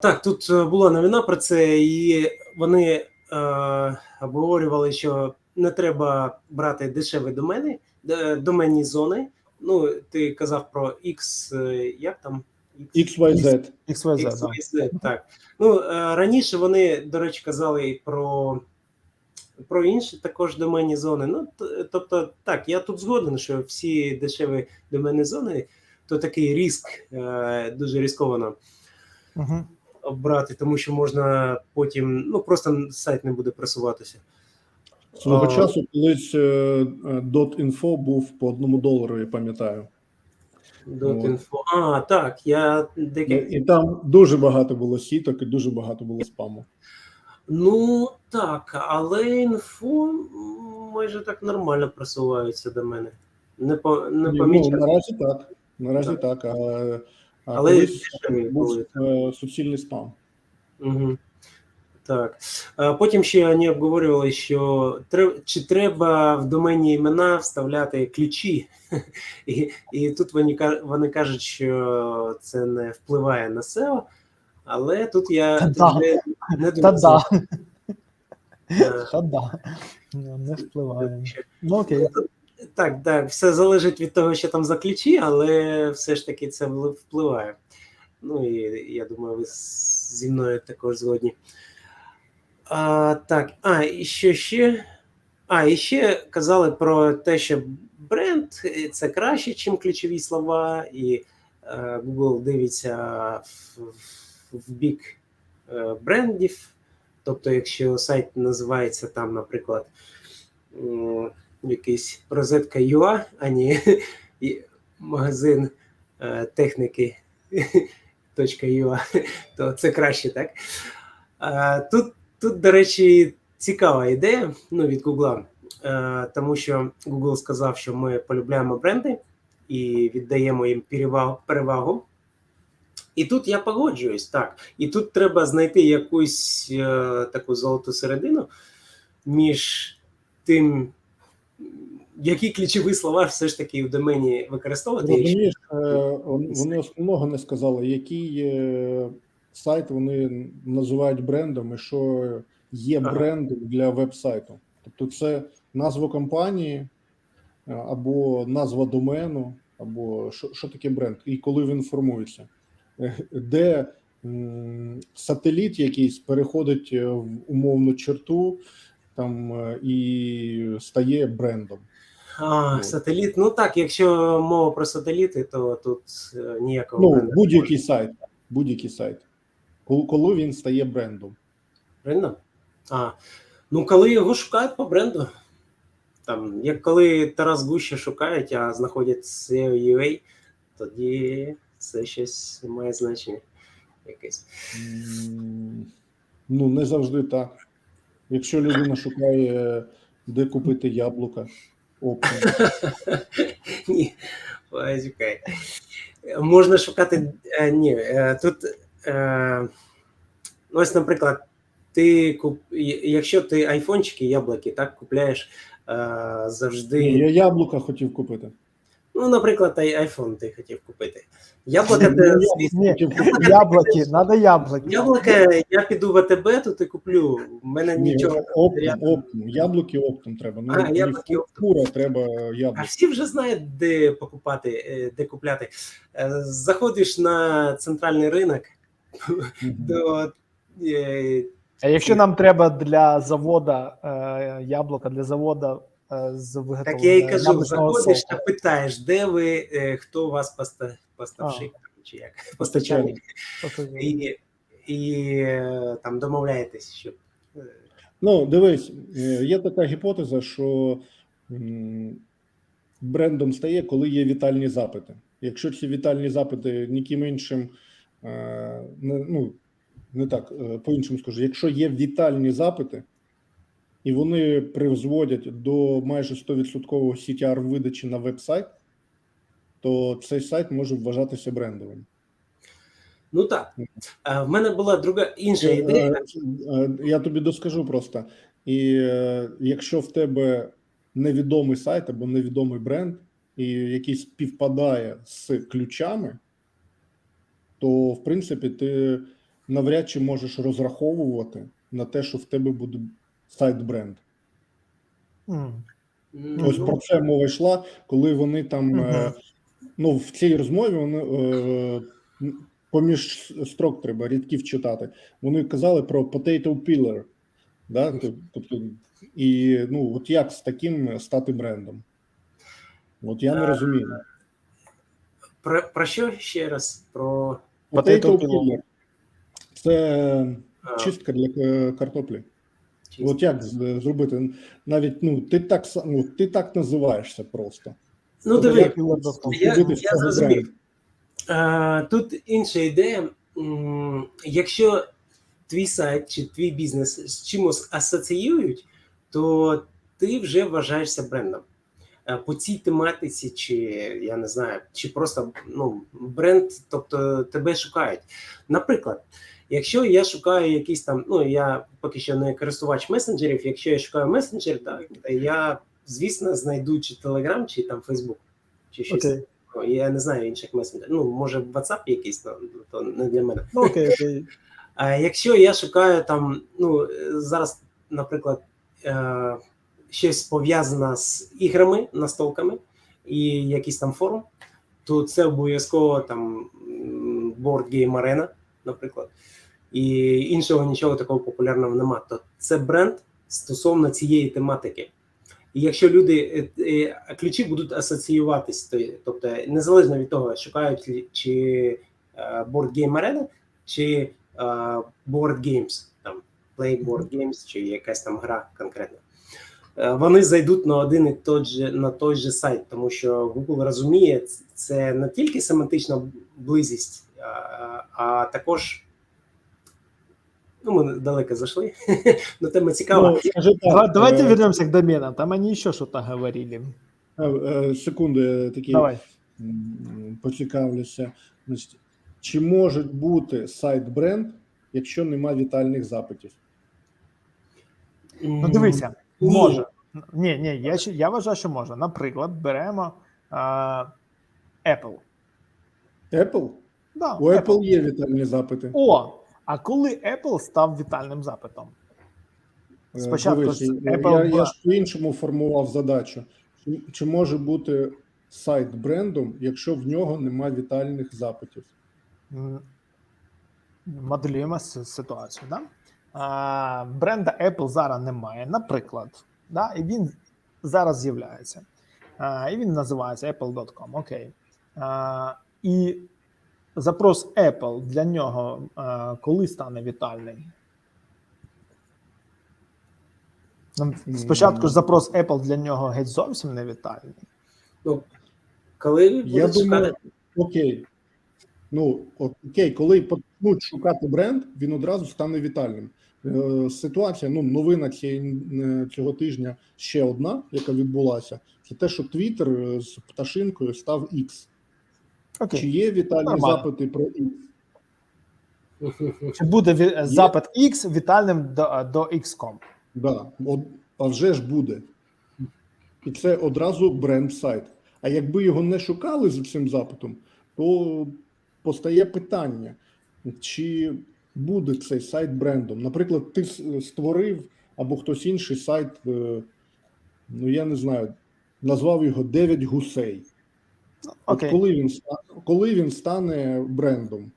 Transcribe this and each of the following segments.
Так, тут е, була новина про це, і вони е, обговорювали, що не треба брати дешеві домени, е, доменні зони. Ну, ти казав про X, е, як там? XYZ. XYZ. XYZ, так. Ну, е, раніше вони, до речі, казали про, про інші також доменні зони. Ну, т- тобто, так, я тут згоден, що всі дешеві доменні зони, то такий риск, е, дуже ризиковано Угу. Брати, тому що можна потім, ну просто сайт не буде просуватися. Свого А. часу колись е, е, .info був по одному долару, я пам'ятаю. .info. А, так, я І, декілька. і там дуже багато було сіток і дуже багато було спаму. Ну так, але інфо майже так нормально просуваються до мене. Не, по, не Ні, ну, наразі так. Наразі Так. так. А Але колись був були. е, суцільний спам. Угу. Так. Потім ще вони обговорювали, що треб, чи треба в домені імена вставляти ключі. І, і тут вони, вони кажуть, що це не впливає на SEO, але тут я Та-да. не Та думаю. да, Е, та да. Ну, Не впливає. Ну окей. Так, так, все залежить від того, що там за ключі, але все ж таки це впливає. Ну і я думаю, ви зі мною також згодні. А, так, а, і що ще? А, і ще казали про те, що бренд е, це краще, ніж ключові слова, і е, Google дивиться в, в- бік е, брендів. Тобто, якщо сайт називається там, наприклад, якийсь розетка UA, а магазин е, техніки .ua, то це краще, так? А, тут, тут, до речі, цікава ідея ну, від Google, е, тому що Google сказав, що ми полюбляємо бренди і віддаємо їм перевагу. І тут я погоджуюсь, так. І тут треба знайти якусь е, таку золоту середину між тим, які ключові слова все ж таки в домені використовувати. якщо- Розумієш, е, вони основного не сказали, який сайт вони називають брендом і що є Ага. брендом для веб-сайту. Тобто це назва компанії е, або назва домену, або що, що таке бренд, і коли він формується, Е, де сателіт якийсь переходить в умовну черту там е, і стає брендом. А, сателіт. Ну так, якщо мова про сателіти, то тут е, ніякого Ну, будь-який сайт. Будь-який сайт. Коли, коли він стає брендом. Брендом? А, ну коли його шукають по бренду. Там, як коли Тарас Гуща шукають, а знаходять SEO UA, тоді це щось має значення якесь. Ну, не завжди так. Якщо людина шукає, де купити яблука, оптом. Ні, почекай. Можна шукати. е, Ні, е, тут. е, ну, Ось, наприклад, ти куп... якщо ти айфончики, яблуки, так купляєш е, завжди. Ні, я яблука хотів купити. Ну, наприклад, айфон ти хотів купити. Яблука, Ні, ти, Ні, яблуки, треба яблуки. яблука, я піду в АТБ, тут і куплю. У мене Ні, нічого. оптом, оптом. Яблуки оптом треба. Ну, А, яблуки оптом. треба А всі вже знають, де покупати, е, де купляти. Е, Заходиш на центральний ринок до е, А якщо нам треба для завода яблука, для завода з виготовлення Так я і кажу, заходиш та питаєш, де ви, е, хто у вас поста, поставщик чи як? Постачальник, і, і е, там домовляєтесь, що е, Ну, дивись, е, є така гіпотеза, що брендом стає, коли є вітальні запити. Якщо ці вітальні запити ніким іншим, е, не, ну, не так, е, по-іншому скажу, якщо є вітальні запити, і вони призводять до майже 100% CTR видачі на веб-сайт, то цей сайт може вважатися брендовим. ну так. В мене була друга інша Е, ідея. е, Я тобі доскажу просто. І е, якщо в тебе невідомий сайт або невідомий бренд, і який співпадає з ключами, то в принципі ти навряд чи можеш розраховувати на те, що в тебе буде сайт-бренд. М. Ось Ну, про це мова йшла, коли вони там е, Мгм. ну в цій розмові вони е, поміж строк треба рядків читати. Вони казали про potato pillar, да? тобто, і ну от як з таким стати брендом? От я не Е, розумію. Про, про що ще раз? Про Potato Potato pillar. це чистка для картоплі. От як зробити? Навіть ну ти так ну, ти так називаєшся просто. Ну, Тобто диви, як Pillar.com. я, з я зрозумів. Е, Тут інша ідея. Якщо твій сайт чи твій бізнес з чимось асоціюють, то ти вже вважаєшся брендом. Е, По цій тематиці, чи я не знаю, чи просто ну, бренд, тобто тебе шукають. Наприклад, якщо я шукаю якийсь там, ну я поки що не користувач месенджерів, якщо я шукаю месенджер, так я, звісно, знайду чи Telegram, чи там Facebook, чи щось. Окей. Ну, Я не знаю інших месенджерів. Ну, може, WhatsApp якийсь, то, то не для мене. Ну, окей, окей. А якщо я шукаю там, ну зараз, наприклад, е, щось пов'язане з іграми, настолками і якийсь там форум, то це обов'язково там Board Game Arena, наприклад, і іншого нічого такого популярного нема. То це бренд стосовно цієї тематики. І якщо люди е, е, ключі будуть асоціюватись, тобто незалежно від того, шукають чи е, Board Game Arena, чи Board Games, там Play Board Games, чи якась там гра конкретна. Вони зайдуть на один і той же на той же сайт, тому що Google розуміє, це не тільки семантична близість, а також. Ну, ми далеко зайшли. Но тема цікава. Ну, скажи так, Давай- Давайте е, вернемся к доменам. Там они еще что-то говорили. е, секунду, я такий Давай. поцікавлюся. Значить, чи може бути сайт бренд, якщо нема вітальних запитів? Ну, дивися, може. Ні, ні, я, я вважаю, що може. Наприклад, беремо а, Apple. Apple? Да, У Apple є вітальні запити. О, а коли Apple став вітальним запитом? Е, Спочатку дивись, Apple я, я ж по-іншому формував задачу. Чи, чи може бути сайт брендом, якщо в нього нема вітальних запитів? Моделюємо ситуацію. Да? А, бренда Apple зараз немає, наприклад, да? і він зараз з'являється. А, і він називається Apple.com. Окей. А, і запрос Apple для нього коли стане вітальний? Спочатку ж запрос Apple для нього геть зовсім не вітальний. Ну, коли думаю, шукати, окей. Ну, окей, коли почнуть шукати бренд, він одразу стане вітальним. Е, Ситуація, ну, новина е, цього тижня ще одна, яка відбулася, це те, що Twitter е, з пташинкою став X. Окей. Чи є вітальні Нормально. запити про X? Чи буде ві- запит X вітальним до, до XCOM? Да, от, а вже ж буде. І це одразу бренд сайт. А якби його не шукали з цим запитом, то постає питання, чи буде цей сайт брендом. Наприклад, ти с- створив або хтось інший сайт, е, ну я не знаю, назвав його 9 гусей. От коли він коли він стане брендом?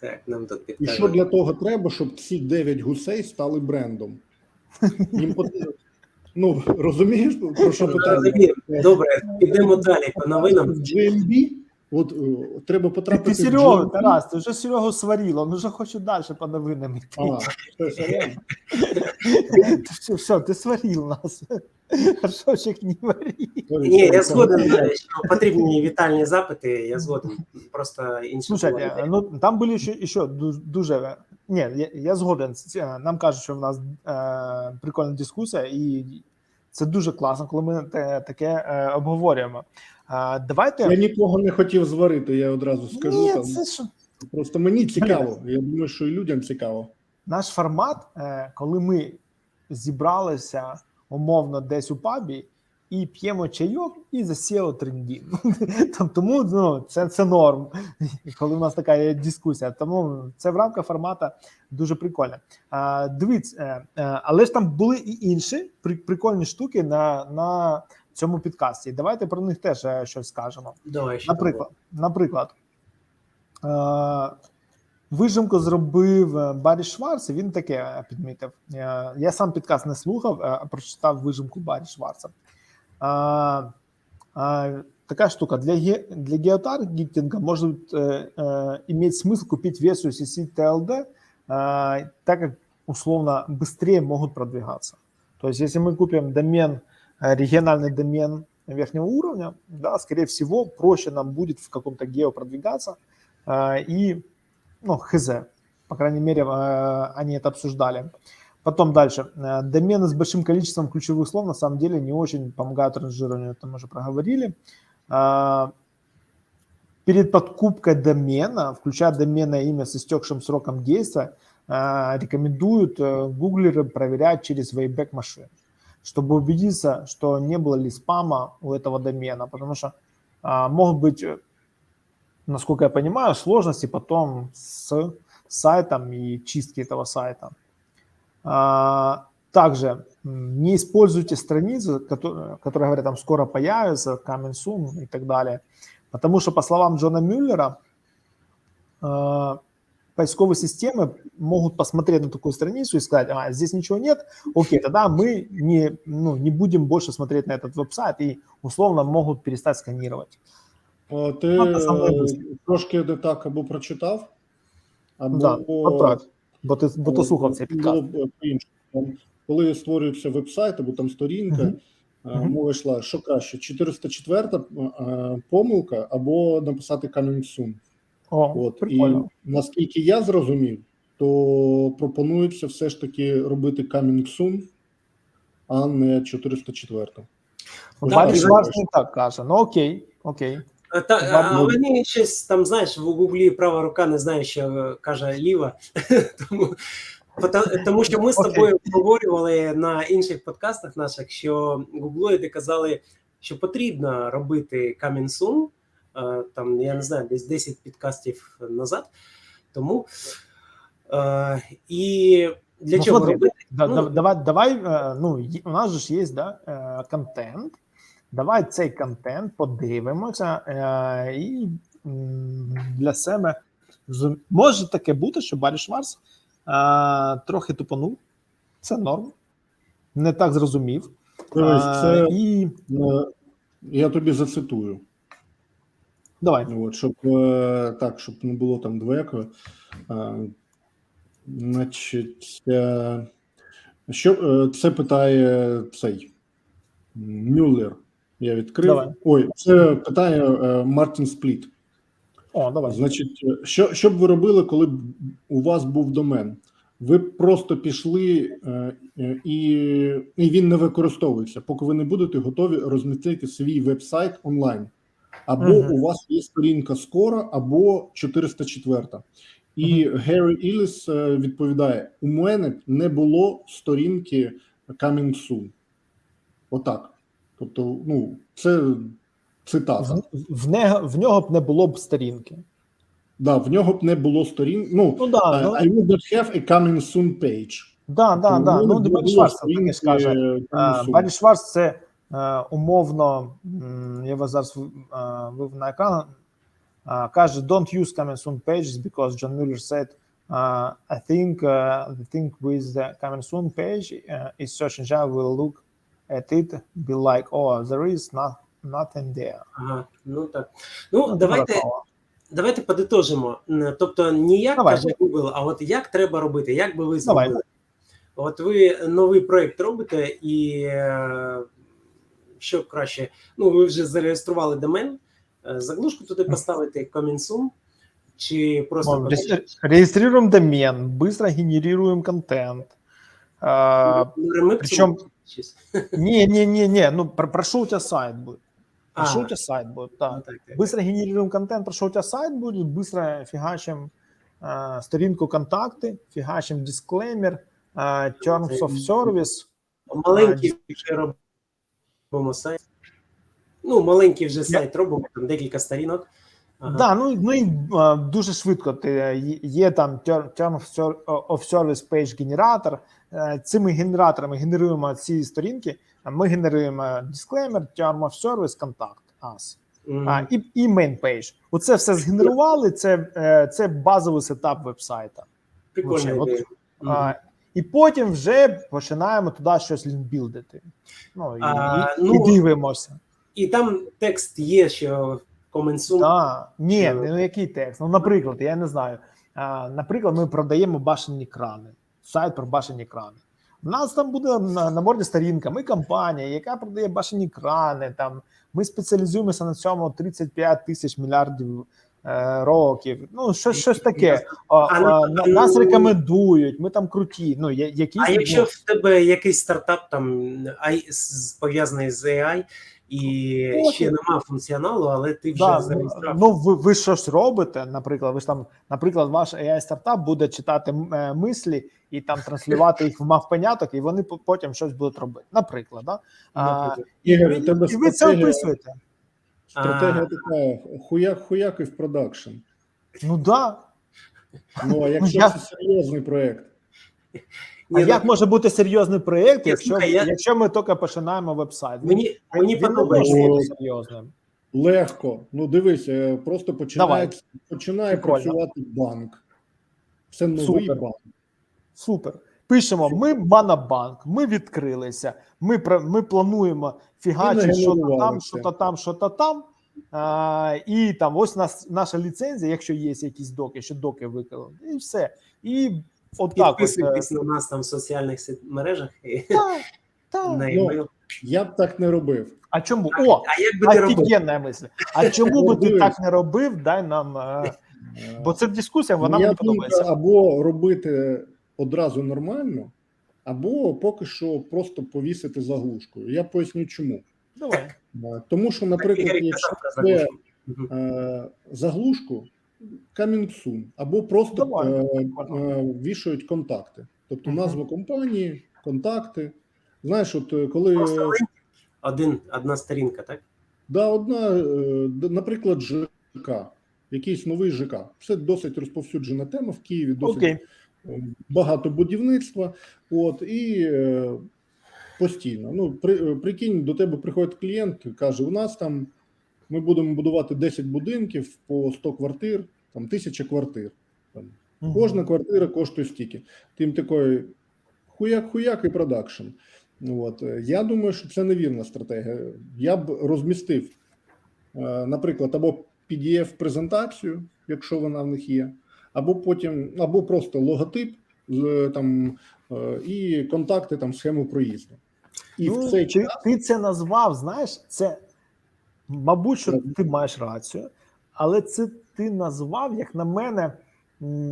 Так, нам тут І що для того треба, щоб ці 9 гусей стали брендом? Їм потрібно. Ну, розумієш, про що питання? Добре, підемо далі по новинам. GMB, от е, треба потрапити ти в Серегу, Тарас, ти вже Серегу сварила, он вже хоче далі по новинам йти. А, все, все, все, ти сварив нас. Горшочок не варі. Ні, я згоден, що потрібні вітальні запити, я згоден. Просто інше. Слушайте, ну там були ще, ще дуже. Ні, я, я згоден. Нам кажуть, що в нас е, прикольна дискусія, і це дуже класно, коли ми таке е, обговорюємо. А, давайте. Я нікого не хотів зварити, я одразу скажу. Ні, там. це ж Просто мені цікаво. Я думаю, що і людям цікаво. наш формат, е, коли ми зібралися умовно десь у пабі і п'ємо чайок, і за SEO тому ну, це, це норм, коли в нас така є дискусія. Тому це в рамках формату дуже прикольно. А, дивіться, е, е, але ж там були і інші прикольні штуки на, на цьому підкасті. Давайте про них теж е, щось скажемо. Давай ще Наприклад, наприклад, е, вижимку зробив е, Баррі Шварц, і він таке е, підмітив. Е, Я сам підкаст не слухав, е, а прочитав вижимку Баррі Шварца. Е, е, Така штука для, ге- для геотаргетинга может э, э, иметь смысл купить версию CC TLD, э, так как условно быстрее могут продвигаться. То есть, если мы купим домен, э, региональный домен верхнего уровня, да, скорее всего, проще нам будет в каком-то гео продвигаться. э, и, ну, хз, по крайней мере, э, они это обсуждали. Потом дальше. Э, Домены с большим количеством ключевых слов на самом деле не очень помогают ранжированию, это мы уже проговорили. Перед подкупкой домена, включая доменное имя с истекшим сроком действия, рекомендуют гуглеры проверять через Wayback Machine, чтобы убедиться, что не было ли спама у этого домена, потому что а, могут быть, э, насколько я понимаю, сложности потом с сайтом и чистки этого сайта. А, Также не используйте страницы, которые, которые говорят, там скоро появится, coming soon и так далее. Потому что, по словам Джона Мюллера, э, поисковые системы могут посмотреть на такую страницу и сказать, а, здесь ничего нет, окей, тогда мы не, ну, не будем больше смотреть на этот веб-сайт и условно могут перестать сканировать. О, Ти Ну, це саме е, близьке. трошки не так або прочитав, або Да, поправь, бо ти, бо ти слухав цей підкаст. було б по-іншому. Там, Коли створюється веб-сайт або там сторінка, Мгм. е, Мгм. мова йшла, що краще, 404 е, помилка або написати coming soon. О, От прикольно. і наскільки я зрозумів, то пропонується все ж таки робити coming soon, а не 404. Барі і так каже. Ну окей, окей. А, Та, а, мені щось там, знаєш, в Гуглі права рука не знає, що е, каже ліва. тому, тому що ми з тобою обговорювали на інших подкастах наших, що гуглоїди казали, що потрібно робити coming soon, е, там, я не знаю, десь 10 підкастів назад. Тому е, і для Ну, чого смотри, робити? Да, Ну, давай, давай, е, ну, у нас же ж є да, е, контент. Давай цей контент подивимося е, і для себе може таке бути, що Барі Шварц е, трохи тупанув. Це норм. Не так зрозумів. Дивись, Е, це і е, я тобі зацитую. Давай. От, щоб е, так, щоб не було там двоякого. Е, Значить, е, що е, це питає цей Мюллер. Я відкрив. Давай. Ой, це питає е, Мартін Спліт. О, давай. Значить, що, що б ви робили, коли б у вас був домен? Ви просто пішли е, е, і, і він не використовується, поки ви не будете готові розмістити свій веб-сайт онлайн. Або Мгм. у вас є сторінка скоро, або 404. І Геррі Ілліс е, відповідає: у мене не було сторінки Coming Soon. Отак. Тобто, ну, це цитата. В, в, не, в нього б не було б сторінки. Да, в нього б не було сторін. Ну, Ну да, ну, I would not have a coming soon page. да, да, Тобто да. Ну, Барі Шварц таке скаже. А. Барі Шварц це е, умовно, я вас зараз е, вивів на екран, е, каже, don't use coming soon pages because John Mueller said, I think uh, the thing with the coming soon page is search engine will look at it, be like, oh, there is not, nothing there. Ага, ну так. Ну, давайте. Давайте подитожимо. Тобто, не як Давай. каже Google, а от як треба робити, як би ви зробили. От ви новий проєкт робите, і е, що краще? Ну, ви вже зареєстрували домен, е, заглушку туди поставити Комінсум, чи просто Ну, регистри- Регистрируем домен, быстро генерируем контент. А, Ремиксом причем- щось? Не-не-не-не, ну про, про что у тебя сайт будет? Про А. что у тебя сайт будет, да. Ну, так, так. Быстро генерируем контент, про что у тебя сайт будет, быстро фигачим э, сторінку контакти, фігачим дисклеймер, э, terms of service. Маленький ще робимо сайт. Ну, маленький вже сайт робимо, там декілька сторінок. Ага. Да, ну, ну і дуже швидко ти е, є там term of service Page генератор. Е, Цими генераторами генеруємо ці сторінки. Ми генеруємо disclaimer, Term of Service, Contact Us. Мгм. А, і, і main page. Оце все згенерували. Це, е, це базовий сетап вебсайта. Прикольна Вообще, от- ідея. І потім вже починаємо туди щось лінкбілдити. Ну, і, А, і, ну, і дивимося. І там текст є, що Комensum. Так, ні, ну який текст? Ну, наприклад, я не знаю. А, наприклад, ми продаємо башені крани, сайт про башені крани. У нас там буде на, на морді сторінка. Ми компанія, яка продає башені крани. Там ми спеціалізуємося на цьому 35 тисяч мільярдів років. Ну, щось, щось таке. А, А, ну, а, на- нас ну, рекомендують. Ми там круті. Ну, я- якісь А якщо ну, в тебе якийсь стартап там пов'язаний з AI і Окей. ще нема функціоналу, але ти вже Да, ну, зареєстрував. ну ви, ви щось робите. Наприклад, ви ж там, наприклад, ваш AI стартап буде читати е, мислі і там транслювати їх в мавпеняток, і вони по- потім щось будуть робити. Наприклад, да? а, і, Ігор, ви, тебе і ви це описуєте. Стратегія А. така хуяк хуяк і в продакшн. Ну да. Ну а якщо я- це серйозний проект, А Ні, як ну, може бути серйозний проєкт, Я якщо, я- якщо ми тільки починаємо веб-сайт? Мені, мені він не подобається. може бути серйозним. легко. Ну дивись, е, просто починає, починає Прикольно. працювати банк. Це новий Супер. банк. Супер. Пишемо: ми Монобанк, ми відкрилися. Ми ми плануємо фігачити що то там, що то там, що то там. А, і там ось нас наша ліцензія, якщо є якісь доки, що доки виконали, і все. І от так. От, е, Підписуйтесь на нас там в соціальних мережах і та, та. на Ну. Я б так не робив. А чому? О, А як би ти робив? офігенна мисль. А чому би ти так не робив? Дай нам. е, Бо це дискусія, вона мені подобається. або робити одразу нормально, або поки що просто повісити заглушкою. Я поясню чому. Давай. Е, Тому що, наприклад, якщо це е, заглушку coming soon, або просто Давай. е, е, вішають контакти, тобто Мгм. назву компанії, контакти. Знаєш, от е, коли Просто один, одна сторінка, так? да, одна, наприклад, ЖК, якийсь новий ЖК. Це досить розповсюджена тема в Києві, досить Окей. Багато будівництва. От і е, постійно. Ну, при, е, прикинь, до тебе приходить клієнт, каже: у нас там ми будемо будувати 10 будинків по 100 квартир, там тисяча квартир. Там, Мгм. Кожна квартира коштує стільки. Тим такої хуяк-хуяк і продакшн. От. е, Я думаю, що це невірна стратегія. Я б розмістив, наприклад, або PDF-презентацію, якщо вона в них є, або потім, або просто логотип там, е, і контакти, там, схему проїзду. І ну, в цей ти, час ти це назвав, знаєш, це мабуть, що ти маєш рацію, але це ти назвав, як на мене,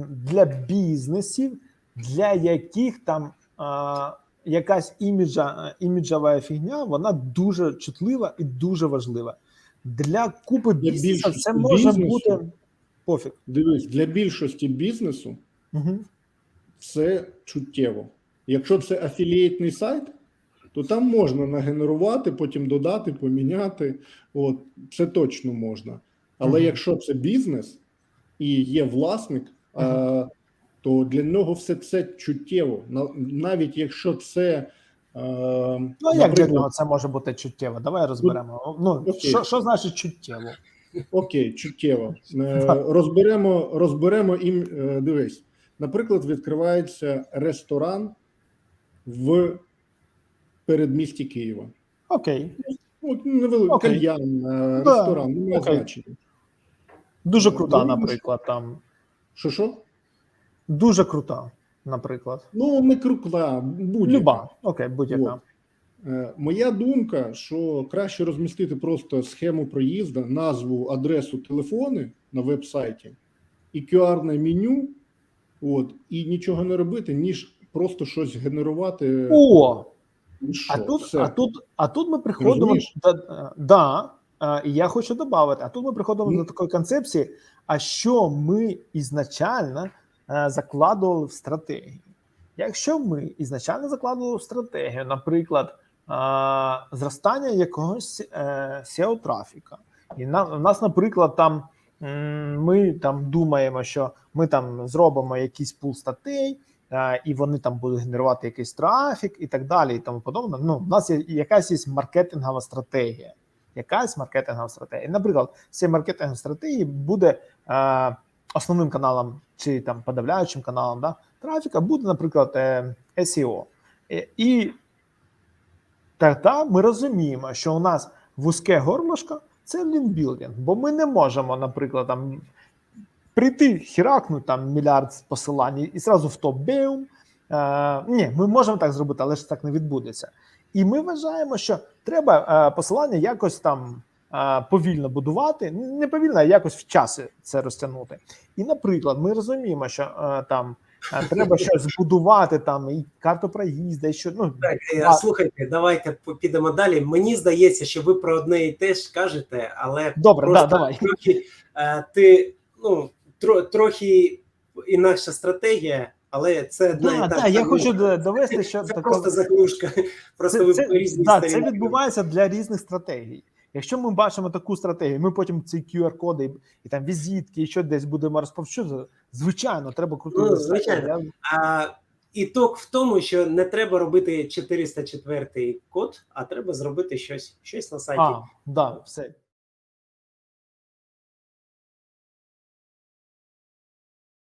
для бізнесів, для яких там а, якась іміджа, іміджова фігня, вона дуже чутлива і дуже важлива. Для купи бізнесу це може бути пофіг. дивись, для більшості бізнесу Угу. це чуттєво. Якщо це афілієтний сайт, то там можна нагенерувати, потім додати, поміняти. От це точно можна. Але Мгм. якщо це бізнес і є власник, а, то для нього все це чуттєво. На- Навіть якщо це Ну, як для нього це може бути чуттєво? Давай розберемо. Ну, що, що значить чуттєво? Окей, чуттєво. Е, Розберемо, розберемо їм. е, Дивись, наприклад, відкривається ресторан в передмісті Києва. Окей. От невеликий кальян, е, ресторан, немає окей. значення. Дуже крута, Ну, наприклад, там. Що що? Дуже крута, наприклад. Ну, не крукла, будь-яка. Люба. Окей, будь-яка. Е, Моя думка, що краще розмістити просто схему проїзду, назву, адресу, телефони на веб-сайті і QR-не меню, от, і нічого не робити, ніж просто щось генерувати. О, що? а тут, Все. а тут, а тут ми приходимо е, да, е, і я хочу додати, а тут ми приходимо Ну. до такої концепції, а що ми ізначально закладували в стратегії. Якщо ми ізначально закладували в стратегію, наприклад, зростання якогось е, SEO трафіка. І на, у нас, наприклад, там ми там думаємо, що ми там зробимо якийсь пул статей, е, і вони там будуть генерувати якийсь трафік і так далі, і тому подобне. Ну, у нас є якась є маркетингова стратегія. Якась маркетингова стратегія. Наприклад, з цієї маркетингової стратегії буде е, основним каналом чи там подавляючим каналом да, трафіка буде, наприклад, е, SEO. Е, І тоді ми розуміємо, що у нас вузьке горлышко – це лінбілдинг, бо ми не можемо, наприклад, там прийти, хіракнути там мільярд посилань і зразу в топ беум. Е, ні, ми можемо так зробити, але ж так не відбудеться. І ми вважаємо, що треба е, посилання якось там е, повільно будувати, не повільно, а якось в часі це розтягнути. І, наприклад, ми розуміємо, що е, там треба щось збудувати, там і карту проїзду, і що ну Так, е, А- слухайте, давайте підемо далі. Мені здається, що ви про одне і те ж кажете, але добре, да, давай. трохи е, ти ну тро, трохи інакша стратегія, але це Да, да, ж я хочу довести, що Це тако- просто заглушка. Просто це, ви це, різні да, це відбувається для різних стратегій. Якщо ми бачимо таку стратегію, ми потім ці QR-коди і, і там візитки, і що десь будемо розповсюджувати, звичайно, треба крутити. Ну, звичайно. А ітог в тому, що не треба робити 404 код, а треба зробити щось, щось на сайті. А, да, все.